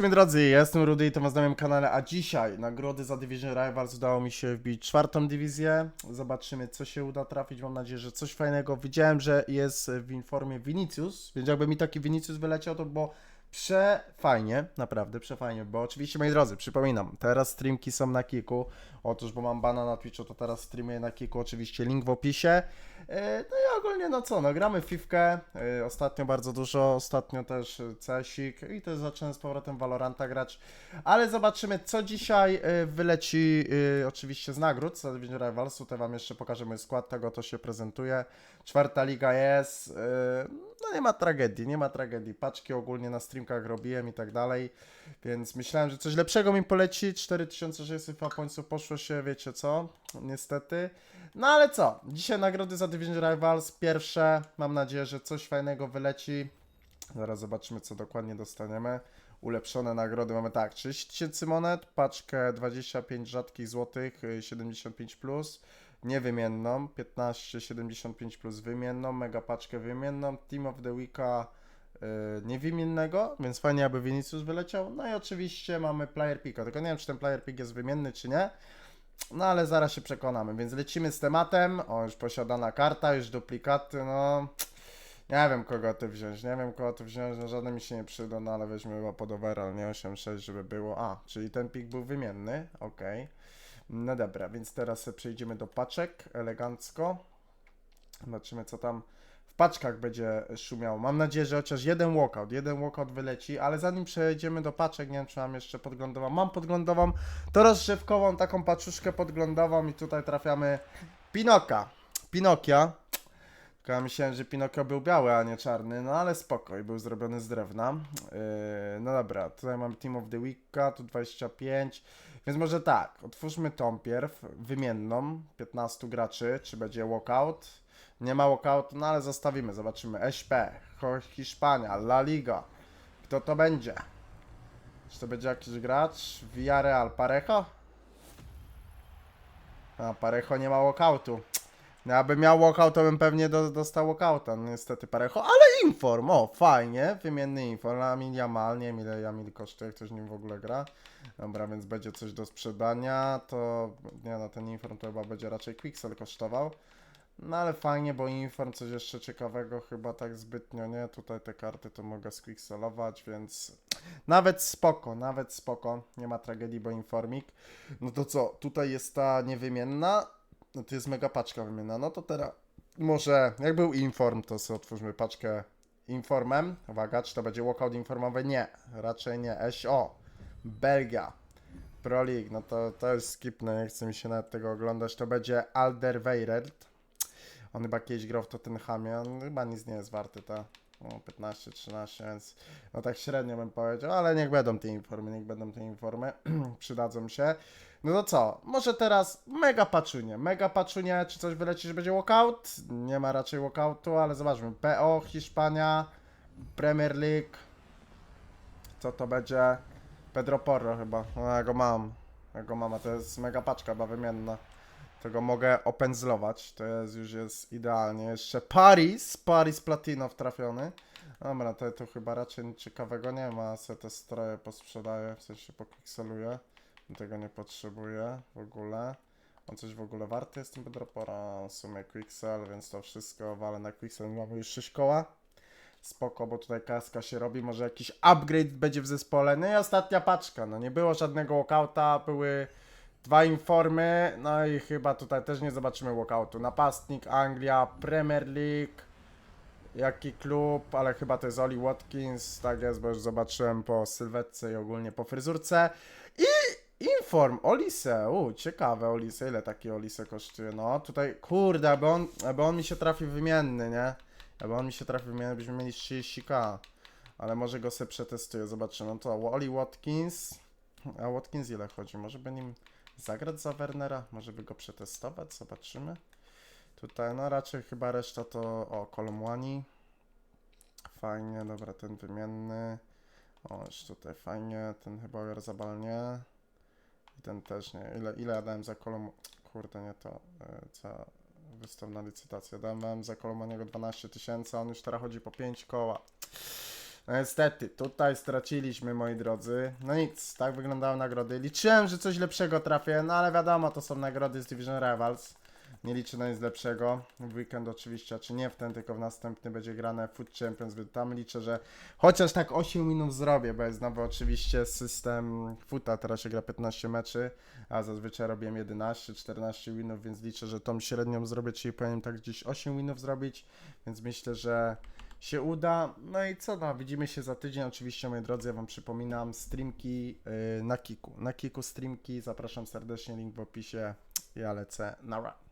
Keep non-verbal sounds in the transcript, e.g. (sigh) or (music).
Moi drodzy, ja jestem Rudy i to was na moim kanale, a dzisiaj nagrody za Division Rivals udało mi się wbić czwartą dywizję. Zobaczymy co się uda trafić, mam nadzieję, że coś fajnego. Widziałem, że jest w informie Vinicius, więc jakby mi taki Vinicius wyleciał, to było przefajnie, naprawdę przefajnie, bo oczywiście moi drodzy, przypominam, teraz streamki są na Kiku, otóż bo mam bana na Twitchu, to teraz streamuję na Kiku, oczywiście link w opisie. E, No i ogólnie no co, no Fifkę, e, ostatnio bardzo dużo, ostatnio też CSik i też zacząłem z powrotem Valoranta grać, ale zobaczymy co dzisiaj e, wyleci oczywiście z nagród z Division Rivals, tutaj wam jeszcze pokażę mój skład, tego to się prezentuje, czwarta liga jest, no nie ma tragedii, nie ma tragedii, paczki ogólnie na streamkach robiłem i tak dalej, więc myślałem, że coś lepszego mi poleci, 4600 pońców poszło się, wiecie co, niestety, no ale co? Dzisiaj nagrody za Division Rivals. Pierwsze. Mam nadzieję, że coś fajnego wyleci. Zaraz zobaczymy, co dokładnie dostaniemy. Ulepszone nagrody mamy tak: 30 tysięcy monet, paczkę 25 rzadkich złotych, y, 75 plus, niewymienną, 15, 75 plus wymienną, mega paczkę wymienną, Team of the Weeka y, niewymiennego, więc fajnie, aby Vinicius wyleciał. No i oczywiście mamy player picka, tylko nie wiem, czy ten player pick jest wymienny, czy nie. No ale zaraz się przekonamy, więc lecimy z tematem. O, już posiadana karta, już duplikaty, no. Nie wiem kogo ty wziąć, nie wiem kogo ty wziąć, no żadne mi się nie przyda, no ale weźmy chyba pod overall, nie 8-6, żeby było. A, czyli ten pik był wymienny, okej. No dobra, więc teraz przejdziemy do paczek, elegancko. Zobaczymy co tam w paczkach będzie szumiało. Mam nadzieję, że chociaż jeden walkout, jeden walkout wyleci, ale zanim przejdziemy do paczek, nie wiem czy mam jeszcze podglądową. Mam podglądową, to rozrzewkową taką paczuszkę podglądową i tutaj trafiamy Pinoka. Pinokia. Tylko ja myślałem, że Pinokio był biały, a nie czarny, no ale spoko i był zrobiony z drewna. Yy, no dobra, tutaj mamy Team of the Weeka, tu 25. Więc może tak, otwórzmy tą pierw, wymienną, 15 graczy, czy będzie walkout. Nie ma walkout, no ale zostawimy, zobaczymy. SP, Hiszpania, La Liga. Kto to będzie? Czy to będzie jakiś gracz? Villarreal, Parejo? A, Parejo nie ma walkoutu. No, aby miał walkout, to bym pewnie do, dostał walkouta. No, niestety Parejo, ale inform, o, fajnie. Wymienny inform. Lamil Jamal, nie wiem ile Jamil kosztuje, ktoś nim w ogóle gra. Dobra, więc będzie coś do sprzedania, to nie no, ten inform to chyba będzie raczej Quixel kosztował. No ale fajnie, bo inform coś jeszcze ciekawego chyba tak zbytnio nie. Tutaj te karty to mogę squixelować, więc nawet spoko, nawet spoko. Nie ma tragedii, bo informik. No to co, tutaj jest ta niewymienna. No to jest mega paczka wymienna. No to teraz może, jak był inform, to sobie otwórzmy paczkę informem. Uwaga, czy to będzie walkout informowy? Nie, raczej nie. SO, Belgia. Pro League, no to, to jest skipne, nie chce mi się nawet tego oglądać. To będzie Alderweireld. On chyba kiedyś grał w Tottenhamie, on chyba nic nie jest warty, ta. O, 15-13, więc no tak średnio bym powiedział, ale niech będą te informy, niech będą te informy, (clears throat) przydadzą się. No to co, może teraz mega paczunie, mega paczunie, czy coś wyleci, że będzie walkout? Nie ma raczej walkoutu, ale zobaczmy, PO, Hiszpania, Premier League, co to będzie? Pedro Porro chyba, no ja go mam, ja go mam, a to jest mega paczka chyba wymienna. Tego mogę opędzlować, to jest już jest idealnie. Jeszcze Paris, Paris Platinow trafiony. Dobra, to, chyba raczej ciekawego nie ma, se te stroje posprzedaję, w sensie pokikseluję. Tego nie potrzebuję w ogóle. On coś w ogóle warty jest ten Pedropora, w sumie Quixel, więc to wszystko walę na Quixel. Mamy już 6 koła. Spoko, bo tutaj kaska się robi, może jakiś upgrade będzie w zespole. No i ostatnia paczka, no nie było żadnego walkouta, były dwa informy, no i chyba tutaj też nie zobaczymy walkoutu. Napastnik, Anglia, Premier League, jaki klub, ale chyba to jest Oli Watkins, tak jest, bo już zobaczyłem po sylwetce i ogólnie po fryzurce. I Inform, Olise, u, ciekawe Olise, ile taki Olise kosztuje, no tutaj, kurde, aby on, aby on mi się trafił wymienny, nie? Aby on mi się trafił wymienny, byśmy mieli 30k, ale może go sobie przetestuję, zobaczymy, no to Oli Watkins, a Watkins ile chodzi, może by nim zagrać za Wernera, może by go przetestować, zobaczymy. Tutaj, no raczej chyba reszta to, o, Kolomłani, fajnie, dobra, ten wymienny, o, już tutaj fajnie, ten chyba Ojarzabal nie. Ten też nie. Ile, ile ja dałem za kolom... Kurde, nie to. e, Za występ na licytację. Dałem za kolomaniego 12 tysięcy, on już teraz chodzi po 5 koła. No niestety, tutaj straciliśmy, moi drodzy. No nic, tak wyglądały nagrody. Liczyłem, że coś lepszego trafię, no ale wiadomo, to są nagrody z Division Rivals. Nie liczę na nic lepszego. W weekend oczywiście, czy nie w ten, tylko w następny będzie grane Food Champions, więc tam liczę, że chociaż tak 8 minut zrobię, bo jest nowy oczywiście system Foota, teraz się gra 15 meczy, a zazwyczaj robiłem 11, 14 winów, więc liczę, że tą średnią zrobię, czyli powinienem tak gdzieś 8 winów zrobić, więc myślę, że się uda. No i co, no, widzimy się za tydzień. Oczywiście, moi drodzy, ja Wam przypominam, streamki yy, na Kiku. Na Kiku streamki, zapraszam serdecznie, link w opisie. Ja lecę na run.